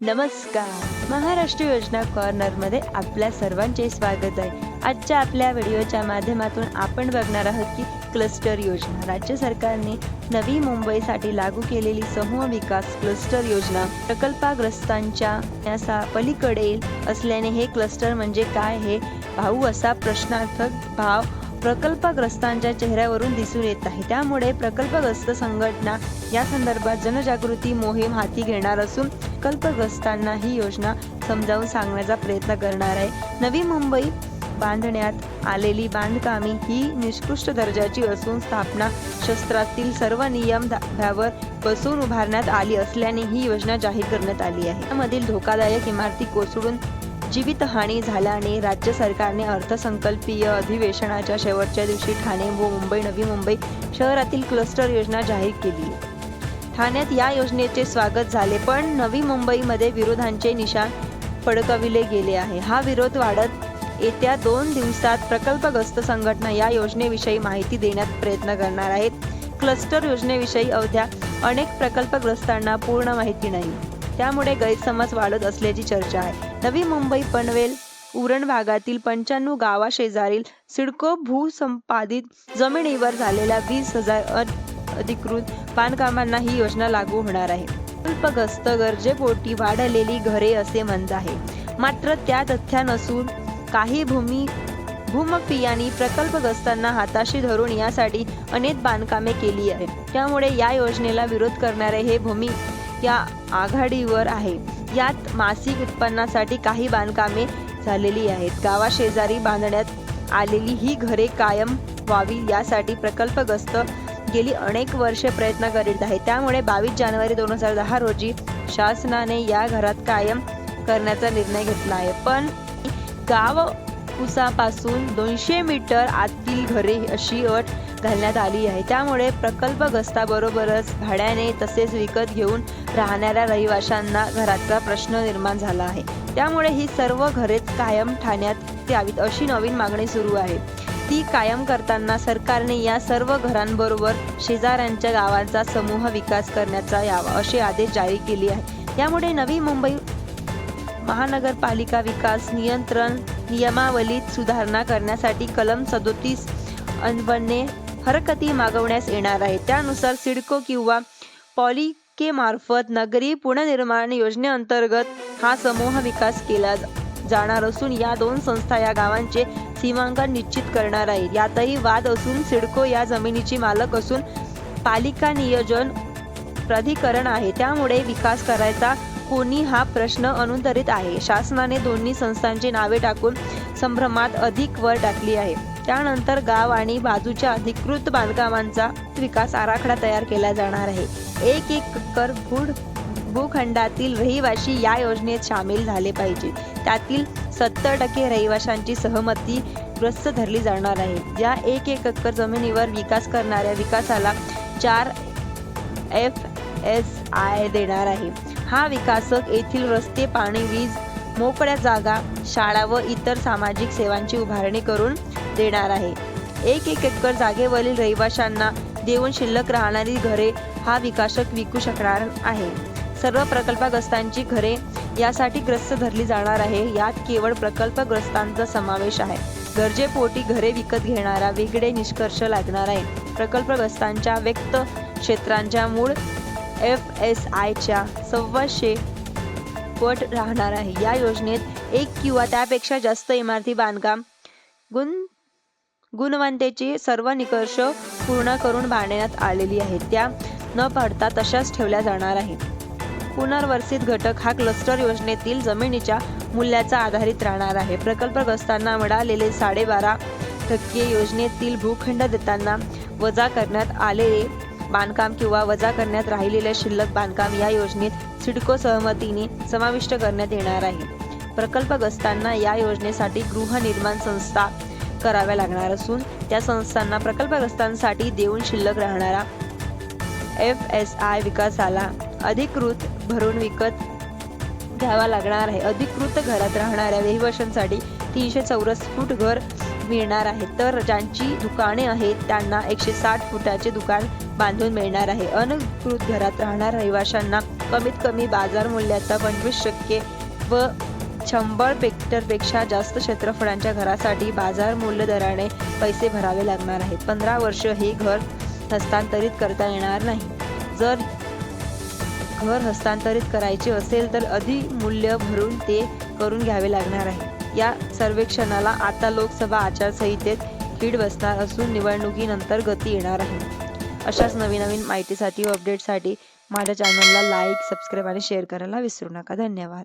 नमस्कार. महाराष्ट्र योजना कॉर्नरमध्ये आपल्या सर्वांचे स्वागत आहे. आजच्या आपल्या व्हिडिओच्या माध्यमातून आपण बघणार आहोत की क्लस्टर योजना. राज्य सरकारने नवी मुंबईसाठी लागू केलेली समूह विकास क्लस्टर योजना प्रकल्पग्रस्तांच्या याचा पलीकडे असल्याने हे क्लस्टर म्हणजे काय हे भाऊ असा प्रश्नार्थक भाव प्रकल्पग्रस्तांच्या चेहऱ्यावरून दिसून येत आहे. त्यामुळे प्रकल्पग्रस्त संघटना या संदर्भात जनजागृती मोहीम हाती घेणार असून प्रकल्पग्रस्तांना ही योजना समजावून सांगण्याचा प्रयत्न करणार आहे. नवी मुंबई बांधण्यात आलेली बांधकामी ही निष्कृष्ट दर्जाची असून स्थापना शस्त्रातील सर्व नियम धाब्यावर बसून उभारण्यात आली असल्याने ही योजना जाहीर करण्यात आली आहे. त्यामधील धोकादायक इमारती कोसळून जीवितहानी झाल्याने राज्य सरकारने अर्थसंकल्पीय अधिवेशनाच्या शेवटच्या दिवशी ठाणे व मुंबई नवी मुंबई शहरातील क्लस्टर योजना जाहीर केली. ठाण्यात या योजनेचे स्वागत झाले पण नवी मुंबईमध्ये विरोधांचे निशाण फडकविले गेले आहे. हा विरोध वाढत येत्या दोन दिवसात प्रकल्पग्रस्त संघटना या योजनेविषयी माहिती देण्यात प्रयत्न करणार आहेत. क्लस्टर योजनेविषयी अवध्या अनेक प्रकल्पग्रस्तांना पूर्ण माहिती नाही. त्यामुळे गैरसमज वाढत असल्याची चर्चा आहे. नवी मुंबई पनवेल उरण भागातील पंच्याण्णव गावाशेजारील सिडको भूसंपादित जमिनीवर झालेल्या वीस हजार अ- अधिकृत बांधकामांना ही योजना लागू होणार आहे. अल्पग्रस्त गरजेपोटी वाढलेली घरे असे म्हणत आहे. मात्र त्या तथ्या नसून काही भूमी भूमपियांनी प्रकल्पग्रस्तांना हाताशी धरून यासाठी अनेक बांधकामे केली आहेत. त्यामुळे या योजनेला विरोध करणारे हे भूमी या आघाडीवर आहे. यात मासिक उत्पन्नासाठी काही बांधकामे झालेली आहेत. गावाशेजारी बांधण्यात आलेली ही घरे कायम व्हावी यासाठी प्रकल्पग्रस्त गेली अनेक वर्षे प्रयत्न करीत आहे. त्यामुळे बावीस जानेवारी दोन हजार दहा रोजी शासनाने या घरात कायम करण्याचा निर्णय घेतला आहे. पण गाव उसापासून दोनशे मीटर आतील घरे अशी अट घालण्यात आली आहे. त्यामुळे प्रकल्पग्रस्ताबरोबरच भाड्याने तसेच विकत घेऊन राहणाऱ्या रहिवाशांना घराचा प्रश्न निर्माण झाला आहे. त्यामुळे ही सर्व घरेच कायम ठाण्यात यावीत अशी नवीन मागणी सुरू आहे. ती कायम करताना सरकारने या सर्व घरांबरोबर शेजाऱ्यांच्या गावांचा समूह विकास करण्याचा यावा असे आदेश जारी केले आहे त्यामुळे नवी मुंबई महानगरपालिका विकास नियंत्रण नियमावलीत सुधारणा करण्यासाठी कलम सदोतीस अन्वये हरकती मागवण्यास येणार आहे. त्यानुसार सिडको किंवा पॉलिके मार्फत नगरी पुनर्निर्माण योजनेअंतर्गत हा समूह विकास केला जाणार असून या दोन संस्था या गावांचे सीमांकन निश्चित करणार आहेत. यातही वाद असून सिडको या जमिनीची मालक असून पालिका नियोजन प्राधिकरण आहे. त्यामुळे विकास करायचा कोणी हा प्रश्न अनुत्तरित आहे. शासनाने दोन्ही संस्थांची नावे टाकून संभ्रमात अधिक वर टाकली आहे. त्यानंतर गाव आणि बाजूच्या अधिकृत बांधकामांचा विकास आराखडा तयार केला जाणार आहे. एक एक कर भूड भूखंडातील रहिवाशी या योजनेत सामील झाले पाहिजे. त्यातील सत्तर टक्के रहिवाशांची सहमती ग्रस्त धरली जाणार आहे. या एक एक एकर जमिनीवर विकास करणाऱ्या विकासाला चार एफ एस आय देणार आहे. हा विकासक येथील रस्ते पाणी वीज मोकळ्या जागा शाळा व इतर सामाजिक सेवांची उभारणी करून देणार आहे. एक एक एकर जागेवरील रहिवाशांना देऊन शिल्लक राहणारी घरे हा विकासक विकू शकणार आहे. सर्व प्रकल्पग्रस्तांची घरे यासाठी ग्रस्त धरली जाणार आहे. यात केवळ प्रकल्पग्रस्तांचा समावेश आहे. गरजेपोटी घरे विकत घेणारा वेगळे निष्कर्ष लागणार आहे. प्रकल्पग्रस्तांच्या व्यक्त क्षेत्रांच्या मूळ एफ एस आयच्या सव्वाशे पट राहणार आहे. या योजनेत एक किंवा त्यापेक्षा जास्त इमारती बांधकाम गुण गुणवंतेची सर्व निकष पूर्ण करून बांधण्यात आलेली आहेत. त्या न पाडता तशाच ठेवल्या जाणार आहेत. पुनर्वसित घटक हा क्लस्टर योजनेतील जमिनीच्या मूल्याचा आधारित राहणार आहे. प्रकल्पग्रस्तांना मिळालेले साडेबारा टक्के योजनेतील भूखंड देताना वजा करण्यात आलेले बांधकाम किंवा वजा करण्यात राहिलेले शिल्लक बांधकाम या योजनेत सिडको सहमतीने समाविष्ट करण्यात येणार आहे. प्रकल्पग्रस्तांना या योजनेसाठी गृहनिर्माण संस्था कराव्या लागणार असून त्या संस्थांना प्रकल्पग्रस्तांसाठी देऊन शिल्लक राहणारा एफ एस आय विकासाला अधिकृत भरून विकत घ्यावा लागणार आहे. अधिकृत घरात राहणाऱ्या रहिवाशांसाठी तीनशे चौरस फूट घर मिळणार आहे. तर ज्यांची दुकाने आहेत त्यांना एकशे साठ फुटाचे दुकान बांधून मिळणार आहे. अनधिकृत घरात राहणाऱ्या रहिवाशांना कमीत कमी बाजार मूल्याचा पंचवीस टक्के व शंभर हेक्टरपेक्षा जास्त क्षेत्रफळांच्या घरासाठी बाजार मूल्य दराने पैसे भरावे लागणार आहेत. पंधरा वर्ष हे घर हस्तांतरित करता येणार नाही. जर घर हस्तांतरित करायचे असेल तर अधिक मूल्य भरून ते करून घ्यावे लागणार आहे. या सर्वेक्षणाला आता लोकसभा आचारसंहितेत खीड बसणार असून निवडणुकीनंतर गती येणार आहे. अशाच नवीन नवीन माहितीसाठी व अपडेटसाठी माझ्या चॅनलला लाईक सबस्क्राईब आणि शेअर करायला विसरू नका. धन्यवाद.